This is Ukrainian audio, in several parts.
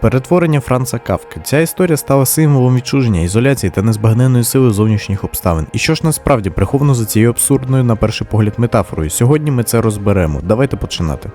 Перетворення Франца Кавки. Ця історія стала символом відчуження, ізоляції та незбагненної сили зовнішніх обставин. І що ж насправді приховано за цією абсурдною, на перший погляд, метафорою? Сьогодні ми це розберемо. Давайте починати.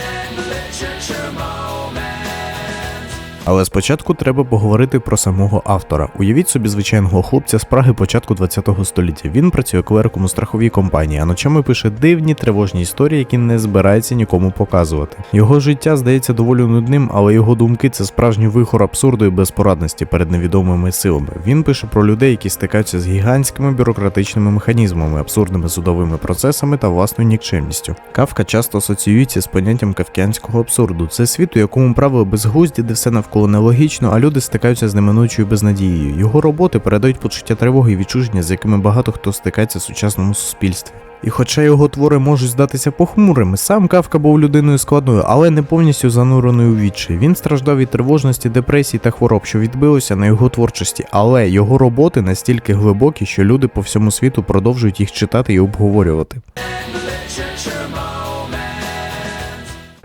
Але спочатку треба поговорити про самого автора. Уявіть собі звичайного хлопця з Праги початку ХХ століття. Він працює клерком у страховій компанії, а ночами пише дивні тривожні історії, які не збирається нікому показувати. Його життя здається доволі нудним, але його думки це справжній вихор абсурду і безпорадності перед невідомими силами. Він пише про людей, які стикаються з гігантськими бюрократичними механізмами, абсурдними судовими процесами та власною нікчемністю. Кавка часто асоціюється з поняттям кавкіанського абсурду. Це світ, у якому правила безглузді, де все навколо нелогічно, а люди стикаються з неминучою безнадією. Його роботи передають почуття тривоги і відчуження, з якими багато хто стикається в сучасному суспільстві. І хоча його твори можуть здатися похмурими, сам Кавка був людиною складною, але не повністю зануреною у відчай. Він страждав від тривожності, депресії та хвороб, що відбилося на його творчості, але його роботи настільки глибокі, що люди по всьому світу продовжують їх читати і обговорювати.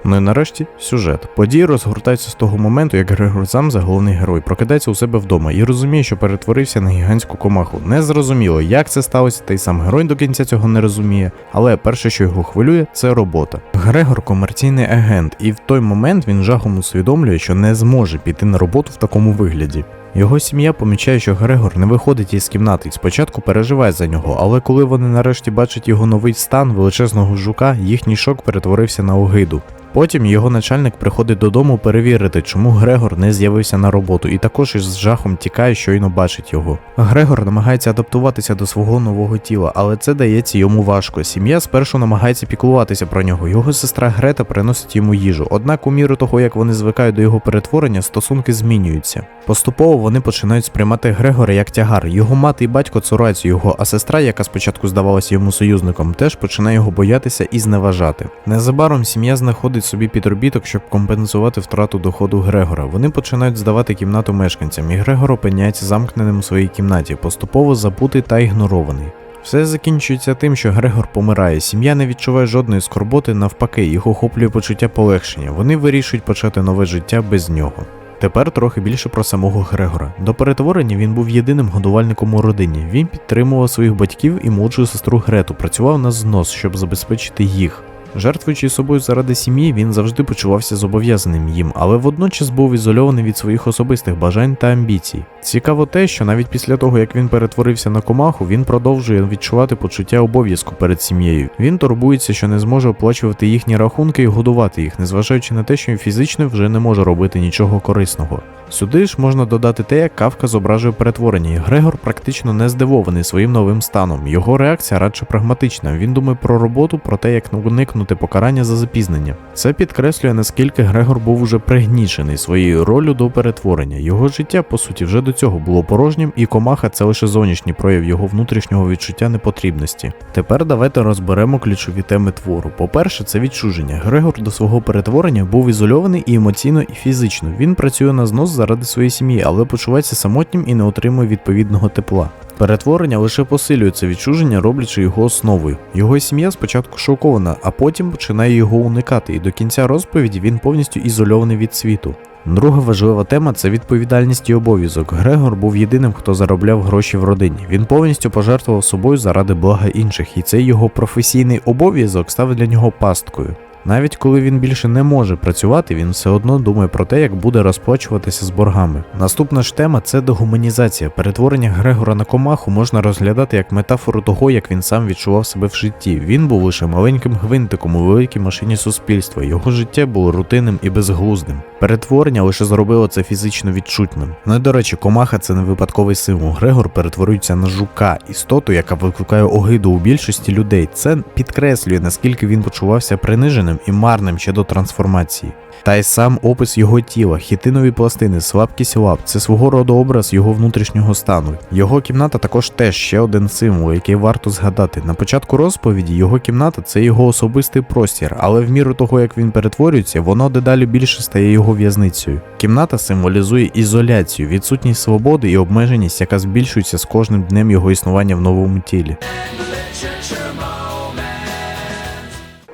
Ну і нарешті сюжет. Події розгортаються з того моменту, як Грегор Замза, головний герой, прокидається у себе вдома і розуміє, що перетворився на гігантську комаху. Не зрозуміло, як це сталося, та й сам герой до кінця цього не розуміє. Але перше, що його хвилює, це робота. Грегор комерційний агент, і в той момент він жахом усвідомлює, що не зможе піти на роботу в такому вигляді. Його сім'я помічає, що Грегор не виходить із кімнати і спочатку переживає за нього, але коли вони нарешті бачать його новий стан величезного жука, їхній шок перетворився на огиду. Потім його начальник приходить додому перевірити, чому Грегор не з'явився на роботу, і також із жахом тікає, щойно бачить його. Грегор намагається адаптуватися до свого нового тіла, але це дається йому важко. Сім'я спершу намагається піклуватися про нього. Його сестра Грета приносить йому їжу. Однак, у міру того, як вони звикають до його перетворення, стосунки змінюються. Поступово вони починають сприймати Грегора як тягар. Його мати і батько цураються його, а сестра, яка спочатку здавалася йому союзником, теж починає його боятися і зневажати. Незабаром сім'я знаходить собі підробіток, щоб компенсувати втрату доходу Грегора. Вони починають здавати кімнату мешканцям, і Грегор опиняється замкненим у своїй кімнаті, поступово забутий та ігнорований. Все закінчується тим, що Грегор помирає. Сім'я не відчуває жодної скорботи, навпаки, їх охоплює почуття полегшення. Вони вирішують почати нове життя без нього. Тепер трохи більше про самого Грегора. До перетворення він був єдиним годувальником у родині. Він підтримував своїх батьків і молодшу сестру Грету, працював на знос, щоб забезпечити їх. Жертвуючи собою заради сім'ї, він завжди почувався зобов'язаним їм, але водночас був ізольований від своїх особистих бажань та амбіцій. Цікаво те, що навіть після того, як він перетворився на комаху, він продовжує відчувати почуття обов'язку перед сім'єю. Він турбується, що не зможе оплачувати їхні рахунки і годувати їх, незважаючи на те, що фізично вже не може робити нічого корисного. Сюди ж можна додати те, як Кавка зображує перетворення, і Грегор практично не здивований своїм новим станом. Його реакція радше прагматична. Він думає про роботу, про те, як уникнути покарання за запізнення. Це підкреслює, наскільки Грегор був уже пригнічений своєю ролью до перетворення. Його життя, по суті, вже до цього було порожнім, і комаха це лише зовнішній прояв його внутрішнього відчуття непотрібності. Тепер давайте розберемо ключові теми твору. По-перше, це відчуження. Грегор до свого перетворення був ізольований і емоційно, і фізично. Він працює на знос заради своєї сім'ї, але почувається самотнім і не отримує відповідного тепла. Перетворення лише посилює це відчуження, роблячи його основою. Його сім'я спочатку шокована, а потім починає його уникати, і до кінця розповіді він повністю ізольований від світу. Друга важлива тема це відповідальність і обов'язок. Грегор був єдиним, хто заробляв гроші в родині. Він повністю пожертвував собою заради блага інших, і цей його професійний обов'язок став для нього пасткою. Навіть коли він більше не може працювати, він все одно думає про те, як буде розплачуватися з боргами. Наступна ж тема це дегуманізація. Перетворення Грегора на комаху можна розглядати як метафору того, як він сам відчував себе в житті. Він був лише маленьким гвинтиком у великій машині суспільства. Його життя було рутинним і безглуздим. Перетворення лише зробило це фізично відчутним. Ну і до речі, комаха це не випадковий символ. Грегор перетворюється на жука, істоту, яка викликає огиду у більшості людей. Це підкреслює, наскільки він почувався приниженим і марним ще до трансформації. Та й сам опис його тіла, хітинові пластини, слабкість лап це свого роду образ його внутрішнього стану. Його кімната також теж ще один символ, який варто згадати. На початку розповіді його кімната це його особистий простір, але в міру того, як він перетворюється, воно дедалі більше стає його в'язницею. Кімната символізує ізоляцію, відсутність свободи і обмеженість, яка збільшується з кожним днем його існування в новому тілі.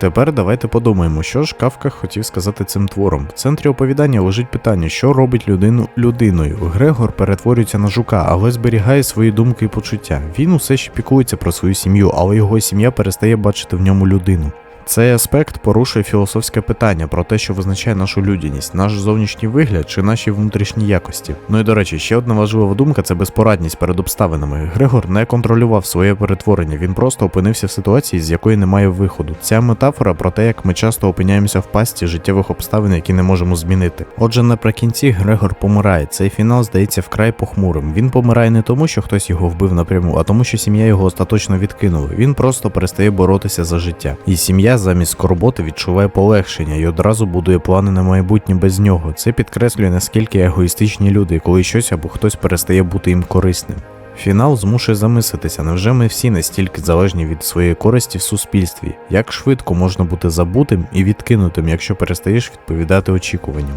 Тепер давайте подумаємо, що ж Кавка хотів сказати цим твором. В центрі оповідання лежить питання, що робить людину людиною. Грегор перетворюється на жука, але зберігає свої думки і почуття. Він усе ще піклується про свою сім'ю, але його сім'я перестає бачити в ньому людину. Цей аспект порушує філософське питання про те, що визначає нашу людяність, наш зовнішній вигляд чи наші внутрішні якості. Ну і до речі, ще одна важлива думка це безпорадність перед обставинами. Грегор не контролював своє перетворення, він просто опинився в ситуації, з якої немає виходу. Ця метафора про те, як ми часто опиняємося в пасті життєвих обставин, які не можемо змінити. Отже, наприкінці Грегор помирає. Цей фінал здається вкрай похмурим. Він помирає не тому, що хтось його вбив напряму, а тому, що сім'я його остаточно відкинула. Він просто перестає боротися за життя. І сім'я замість скорботи відчуває полегшення і одразу будує плани на майбутнє без нього. Це підкреслює наскільки егоїстичні люди, коли щось або хтось перестає бути їм корисним. Фінал змушує замислитися, невже ми всі настільки залежні від своєї користі в суспільстві? Як швидко можна бути забутим і відкинутим, якщо перестаєш відповідати очікуванням?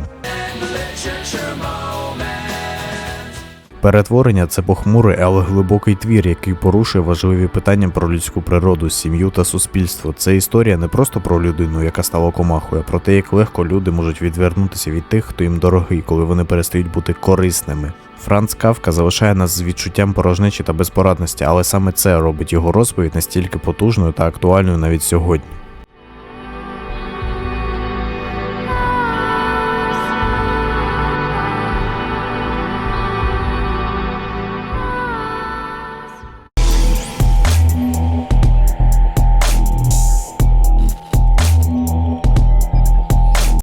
Перетворення це похмурий, але глибокий твір, який порушує важливі питання про людську природу, сім'ю та суспільство. Це історія не просто про людину, яка стала комахою, а про те, як легко люди можуть відвернутися від тих, хто їм дорогий, коли вони перестають бути корисними. Франц Кавка залишає нас з відчуттям порожнечі та безпорадності, але саме це робить його розповідь настільки потужною та актуальною навіть сьогодні.